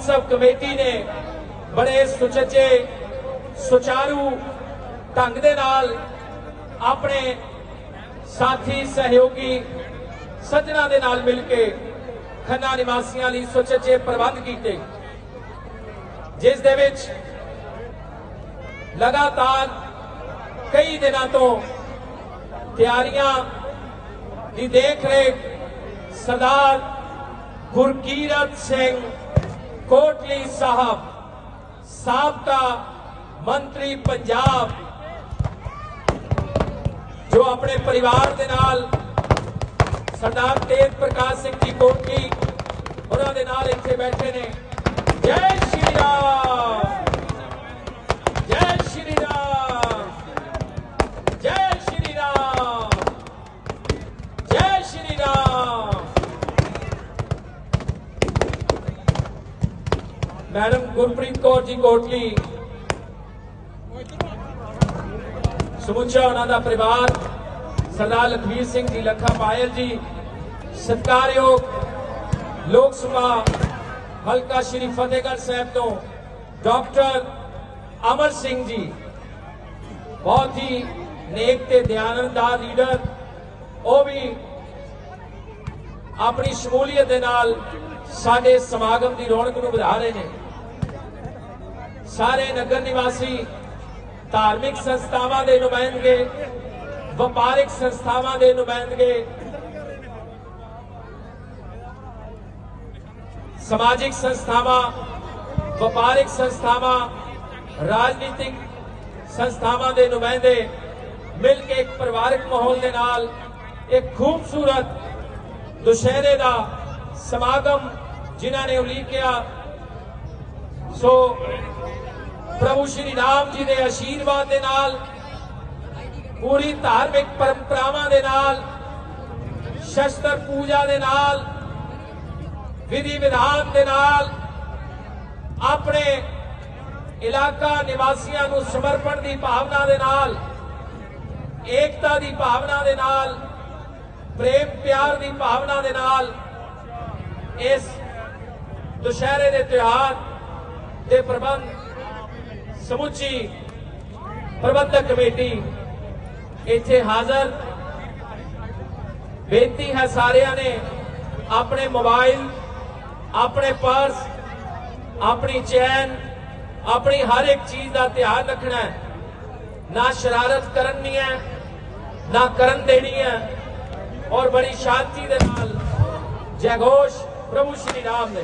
ਸਭ ਕਮੇਟੀ ਨੇ ਬੜੇ ਸੁਚੱਜੇ ਸੁਚਾਰੂ ਢੰਗ ਦੇ ਨਾਲ ਆਪਣੇ ਸਾਥੀ ਸਹਿਯੋਗੀ ਸੱਜਣਾ ਦੇ ਨਾਲ ਮਿਲ ਕੇ ਖੰਨਾ ਨਿਵਾਸੀਆਂ ਲਈ ਸੁਚੱਜੇ ਪ੍ਰਬੰਧ ਕੀਤੇ ਜਿਸ ਦੇ ਵਿੱਚ ਲਗਾਤਾਰ ਕਈ ਦਿਨਾਂ ਤੋਂ ਤਿਆਰੀਆਂ ਦੀ ਦੇਖ ਰੇਖ ਸਰਦਾਰ ਗੁਰਕੀਰਤ ਸਿੰਘ ਕੋਟਲੀ ਸਾਹਿਬ, ਸਾਬਕਾ ਮੰਤਰੀ ਪੰਜਾਬ, ਜੋ ਆਪਣੇ ਪਰਿਵਾਰ ਦੇ ਨਾਲ ਸਰਦਾਰ ਤੇਜ ਪ੍ਰਕਾਸ਼ ਸਿੰਘ ਜੀ ਕੋਟਲੀ, ਉਹਨਾਂ ਦੇ ਨਾਲ ਇੱਥੇ ਬੈਠੇ ਨੇ ਜੈ ਸ਼੍ਰੀ ਰਾਮ ਜੈ ਸ਼੍ਰੀ ਰਾਮ ਜੈ ਸ਼੍ਰੀ ਰਾਮ ਜੈ ਸ਼੍ਰੀ ਰਾਮ ਮੈਡਮ ਗੁਰਪ੍ਰੀਤ ਕੌਰ ਜੀ ਕੋਟਲੀ। ਸਮੁੱਚਾ ਉਹਨਾਂ ਦਾ ਪਰਿਵਾਰ, ਸਰਦਾਰ ਲਖਵੀਰ ਸਿੰਘ ਜੀ, ਲੱਖਾ ਪਾਇਲ ਜੀ, ਸਤਿਕਾਰਯੋਗ ਲੋਕ ਸਭਾ ਹਲਕਾ ਸ਼੍ਰੀ ਫਤਿਹਗੜ੍ਹ ਸਾਹਿਬ ਤੋਂ ਡਾਕਟਰ ਅਮਰ ਸਿੰਘ ਜੀ। ਬਹੁਤ ਹੀ ਨੇਕ ਤੇ ਦਿਆਨੰਦਾਰ ਲੀਡਰ, ਉਹ ਵੀ ਆਪਣੀ ਸ਼ਮੂਲੀਅਤ ਦੇ ਨਾਲ ਸਾਡੇ ਸਮਾਗਮ ਦੀ ਰੌਣਕ ਨੂੰ ਵਧਾ ਰਹੇ ਨੇ। ਸਾਰੇ ਨਗਰ ਨਿਵਾਸੀ ਧਾਰਮਿਕ ਸੰਸਥਾਵਾਂ ਦੇ ਨੁਮਾਇੰਦਗੇ ਵਪਾਰਿਕ ਸੰਸਥਾਵਾਂ ਦੇ ਨੁਮਾਇੰਦਗੇ ਸਮਾਜਿਕ ਸੰਸਥਾਵਾਂ ਵਪਾਰਿਕ ਸੰਸਥਾਵਾਂ ਰਾਜਨੀਤਿਕ ਸੰਸਥਾਵਾਂ ਦੇ ਨੁਮਾਇੰਦੇ ਮਿਲ ਕੇ ਇੱਕ ਪਰਿਵਾਰਕ ਮਾਹੌਲ ਦੇ ਨਾਲ ਇੱਕ ਖੂਬਸੂਰਤ ਦੁਸ਼ਹਿਰੇ ਦਾ ਸਮਾਗਮ ਜਿਨ੍ਹਾਂ ਨੇ ਉਲੀਕਿਆ ਸੋ ਪ੍ਰਭੂ ਸ਼੍ਰੀ ਰਾਮ ਜੀ ਦੇ ਆਸ਼ੀਰਵਾਦ ਦੇ ਨਾਲ ਪੂਰੀ ਧਾਰਮਿਕ ਪਰੰਪਰਾਵਾਂ ਦੇ ਨਾਲ ਸ਼ਸਤਰ ਪੂਜਾ ਦੇ ਨਾਲ ਵਿਧੀ ਵਿਧਾਨ ਦੇ ਨਾਲ ਆਪਣੇ ਇਲਾਕਾ ਨਿਵਾਸੀਆਂ ਨੂੰ ਸਮਰਪਣ ਦੀ ਭਾਵਨਾ ਦੇ ਨਾਲ ਏਕਤਾ ਦੀ ਭਾਵਨਾ ਦੇ ਨਾਲ ਪ੍ਰੇਮ ਪਿਆਰ ਦੀ ਭਾਵਨਾ ਦੇ ਨਾਲ ਇਸ ਦੁਸ਼ਹਿਰੇ ਦੇ ਤਿਉਹਾਰ ਦੇ ਪ੍ਰਬੰਧ, ਸਮੁੱਚੀ ਪ੍ਰਬੰਧਕ ਕਮੇਟੀ ਇੱਥੇ ਹਾਜ਼ਰ। ਬੇਨਤੀ ਹੈ ਸਾਰਿਆਂ ਨੇ ਆਪਣੇ ਮੋਬਾਈਲ, ਆਪਣੇ ਪਰਸ, ਆਪਣੀ ਚੈਨ, ਆਪਣੀ ਹਰ ਇੱਕ ਚੀਜ਼ ਦਾ ਧਿਆਨ ਰੱਖਣਾ ਹੈ। ਨਾ ਸ਼ਰਾਰਤ ਕਰਨੀ ਹੈ, ਨਾ ਕਰਨ ਦੇਣੀ ਹੈ। ਔਰ ਬੜੀ ਸ਼ਾਂਤੀ ਦੇ ਨਾਲ ਜੈ ਘੋਸ਼ ਪ੍ਰਭੂ ਸ਼੍ਰੀ ਰਾਮ ਨੇ